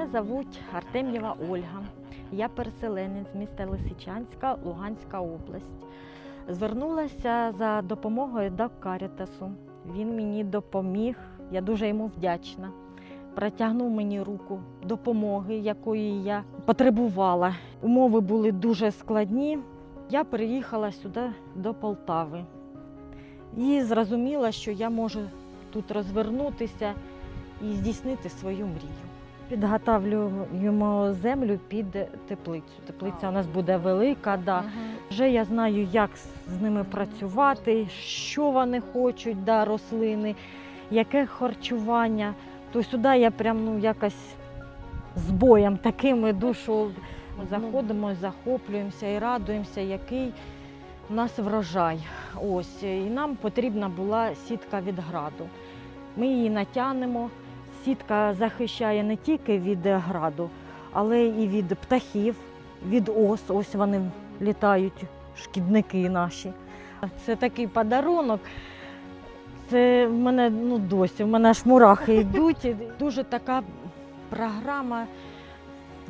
Мене звуть Артем'єва Ольга. Я переселенець з міста Лисичанська, Луганська область. Звернулася за допомогою до Карітасу. Він мені допоміг, я дуже йому вдячна. Протягнув мені руку допомоги, якої я потребувала. Умови були дуже складні. Я переїхала сюди до Полтави і зрозуміла, що я можу тут розвернутися і здійснити свою мрію. Підготавлюємо землю під теплицю. Теплиця у нас буде велика. Да. Вже я знаю, як з- з ними працювати, що вони хочуть, да, рослини, яке харчування. То сюди я прям ну, якось з боєм таким іду, що заходимо, захоплюємося і радуємося, який у нас врожай. Ось. І нам потрібна була сітка від граду. Ми її натягнемо. Сітка захищає не тільки від граду, але і від птахів, від ос. Ось вони літають, шкідники наші. Це такий подарунок. Це в мене ну, досі, в мене аж мурахи йдуть. Дуже така програма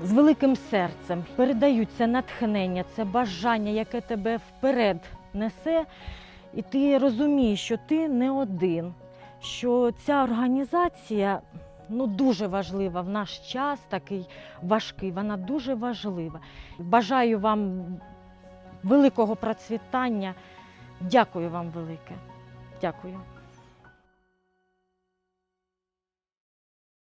з великим серцем. Передають це натхнення, це бажання, яке тебе вперед несе. І ти розумієш, що ти не один, що ця організація ну, дуже важлива в наш час, такий важкий, вона дуже важлива. Бажаю вам великого процвітання. Дякую вам велике. Дякую.